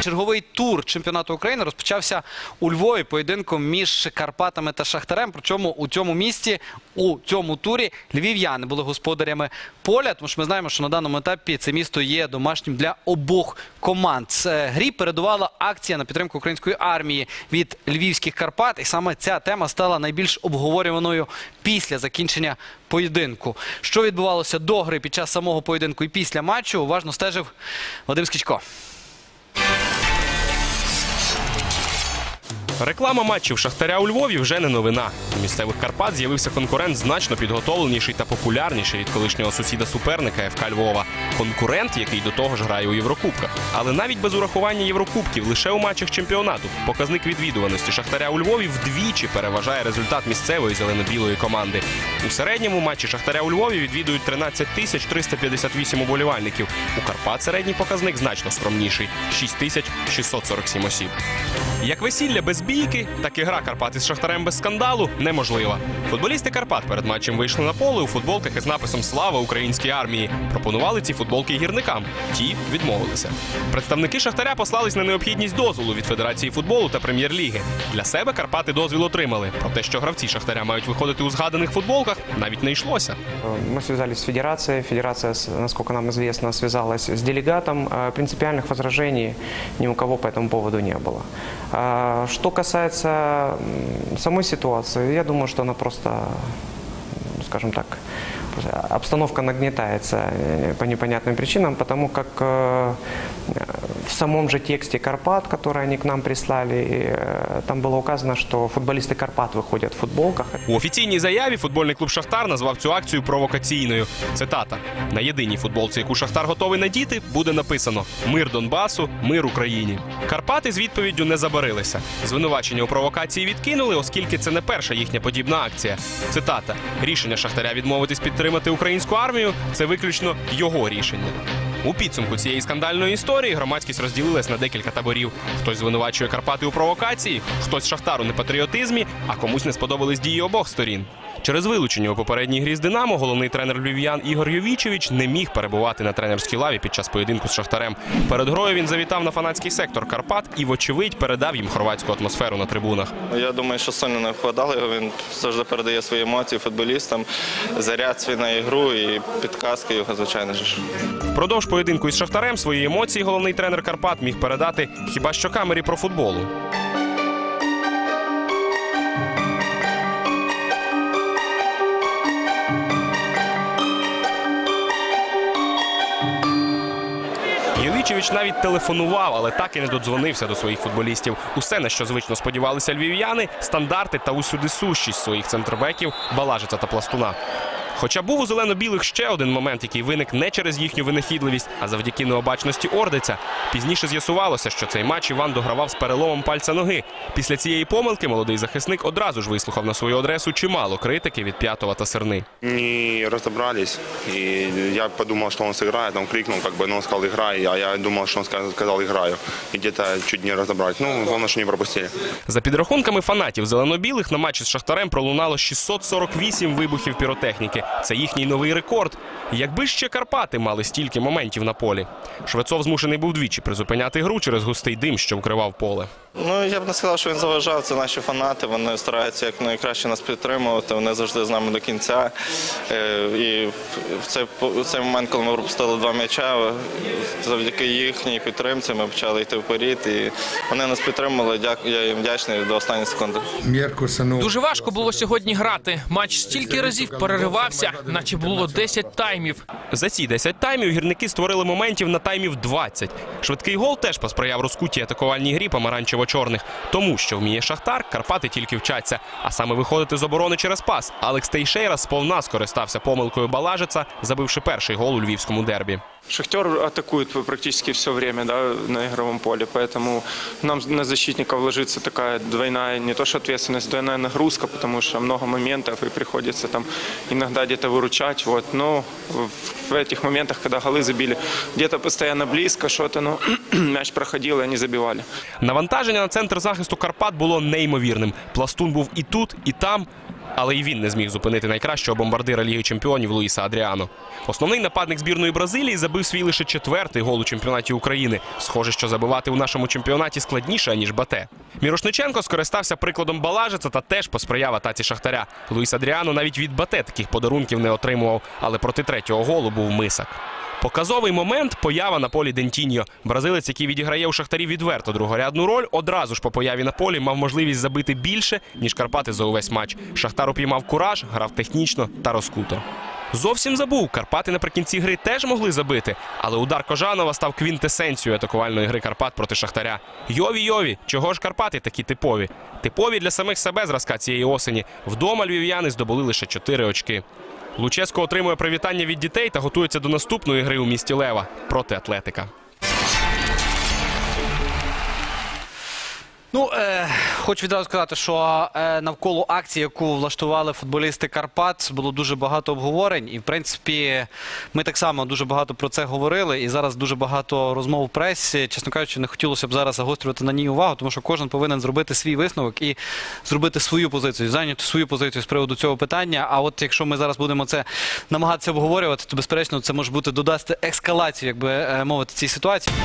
Черговий тур чемпіонату України розпочався у Львові поєдинком між Карпатами та Шахтарем. Причому у цьому місті, у цьому турі львів'яни були господарями поля, тому що ми знаємо, що на даному етапі це місто є домашнім для обох команд. Грі передувала акція на підтримку української армії від львівських Карпат, і саме ця тема стала найбільш обговорюваною після закінчення поєдинку. Що відбувалося до гри під час самого поєдинку і після матчу, уважно стежив Вадим Скічко. Реклама матчів Шахтаря у Львові вже не новина. У місцевих Карпат з'явився конкурент значно підготовленіший та популярніший від колишнього сусіда суперника ФК Львова. Конкурент, який до того ж грає у Єврокубках. Але навіть без урахування Єврокубків лише у матчах чемпіонату показник відвідуваності Шахтаря у Львові вдвічі переважає результат місцевої зелено-білої команди. У середньому матчі Шахтаря у Львові відвідують 13 тисяч 358 уболівальників. У Карпат середній показник значно скромніший 6 тисяч 647 осіб. Як весілля без бійки, так і гра Карпат із Шахтарем без скандалу неможлива. Футболісти Карпат перед матчем вийшли на поле у футболках із написом Слава українській армії. Пропонували ці футболки гірникам. Ті відмовилися. Представники Шахтаря послались на необхідність дозволу від Федерації футболу та прем'єр-ліги. Для себе Карпати дозвіл отримали. Про те, що гравці Шахтаря мають виходити у згаданих футболках, пошуках навіть не йшлося. Э, Ми зв'язалися з федерацією. Федерація, наскільки нам відомо, зв'язалася з делегатом. Э, Принципіальних возражений ні у кого по цьому поводу не було. Що э, касається самої ситуації, я думаю, що вона просто, скажімо так, обстановка нагнетается по непонятным причинам, потому как в самом же тексте Карпат, который они к нам прислали, э, там было указано, что футболисты Карпат выходят в футболках. У офіційній заяві футбольний клуб Шахтар назвав цю акцію провокаційною. Цитата: на єдиній футболці, яку Шахтар готовий надіти, буде написано Мир Донбасу, мир Україні. Карпати з відповіддю не забарилися. Звинувачення у провокації відкинули, оскільки це не перша їхня подібна акція. Цитата: рішення Шахтаря відмовитись підтримати українську армію це виключно його рішення. У підсумку цієї скандальної історії громадськість розділилась на декілька таборів. Хтось звинувачує Карпати у провокації, хтось Шахтар у непатріотизмі, а комусь не сподобались дії обох сторін. Через вилучення у попередній грі з Динамо головний тренер львів'ян Ігор Йовічевич не міг перебувати на тренерській лаві під час поєдинку з Шахтарем. Перед грою він завітав на фанатський сектор Карпат і, вочевидь, передав їм хорватську атмосферу на трибунах. Я думаю, що сильно не вкладали його. Він завжди передає свої емоції футболістам, заряд свій на ігру і підказки його, звичайно ж. Впродовж поєдинку із Шахтарем свої емоції головний тренер Карпат міг передати хіба що камері про футболу. Євічевич навіть телефонував, але так і не додзвонився до своїх футболістів. Усе, на що звично сподівалися львів'яни, стандарти та усюди сущість своїх центробеків Балажиця та Пластуна. Хоча був у зелено-білих ще один момент, який виник не через їхню винахідливість, а завдяки необачності Ордиця. Пізніше з'ясувалося, що цей матч Іван догравав з переломом пальця ноги. Після цієї помилки молодий захисник одразу ж вислухав на свою адресу чимало критики від п'ятого та серни. не разобрались. И я подумал, что он сыграет. Он крикнул, как бы, но он. А я что он сказал, сказал, играю. И где-то чуть не разобрались. Ну, главное, что не пропустили. За підрахунками фанатів зелено-білих на матчі з Шахтарем пролунало 648 вибухів піротехніки. Це їхній новий рекорд. Якби ще Карпати мали стільки моментів на полі. Швецов змушений був двічі призупиняти гру через густий дим, що вкривав поле. Ну я б не сказав, що він заважав. Це наші фанати. Вони стараються як найкраще нас підтримувати. Вони завжди з нами до кінця. Е, І в цей, в цей момент, коли ми пропустили два м'яча, завдяки їхній підтримці ми почали йти вперед. І вони нас підтримали. Дякую, я їм вдячний до останньої секунди. Дуже важко було сьогодні грати. Матч стільки разів переривався, наче було 10 таймів. За ці 10 таймів гірники створили моментів на таймів 20. Швидкий гол теж посприяв розкутій атакувальній грі помаранчево-чорних. Тому що вміє Шахтар, Карпати тільки вчаться. А саме виходити з оборони через пас. Алекс Тейшейра сповна скористався помилкою Балажица, забивши перший гол у львівському дербі. Шахтер атакует практически все время да, на игровом поле, поэтому нам на защитников ложится такая двойная, не то что ответственность, двойная нагрузка, потому что много моментов и приходится там иногда где-то выручать. Вот. Но в- в этих моментах, когда голы забили, где-то постоянно близко что-то, но мяч проходил и они забивали. Навантаження на центр захисту Карпат було неймовірним. Пластун був і тут, і там. Але й він не зміг зупинити найкращого бомбардира Ліги Чемпіонів Луїса Адріано. Основний нападник збірної Бразилії забив свій лише четвертий гол у чемпіонаті України. Схоже, що забивати у нашому чемпіонаті складніше, ніж Бате. Мірошниченко скористався прикладом Балажица та теж посприяв атаці Шахтаря. Луїс Адріано навіть від Бате таких подарунків не отримував, але проти третього голу був мисак. Показовий момент поява на полі Дентіньо. Бразилець, який відіграє у Шахтарі відверто другорядну роль, одразу ж по появі на полі мав можливість забити більше, ніж Карпати за увесь матч. Шахтар упіймав кураж, грав технічно та розкуто. Зовсім забув, Карпати наприкінці гри теж могли забити, але удар Кожанова став квінтесенцією атакувальної гри Карпат проти Шахтаря. Йові Йові, чого ж Карпати такі типові? Типові для самих себе зразка цієї осені. Вдома львів'яни здобули лише 4 очки. Луческо отримує привітання від дітей та готується до наступної гри у місті Лева проти Атлетика. Ну, е, хочу відразу сказати, що е, навколо акції, яку влаштували футболісти Карпат, було дуже багато обговорень. І, в принципі, ми так само дуже багато про це говорили. І зараз дуже багато розмов в пресі. Чесно кажучи, не хотілося б зараз загострювати на ній увагу, тому що кожен повинен зробити свій висновок і зробити свою позицію, зайняти свою позицію з приводу цього питання. А от якщо ми зараз будемо це намагатися обговорювати, то безперечно це може бути додасти ескалацію, як би е, мовити, цій ситуації.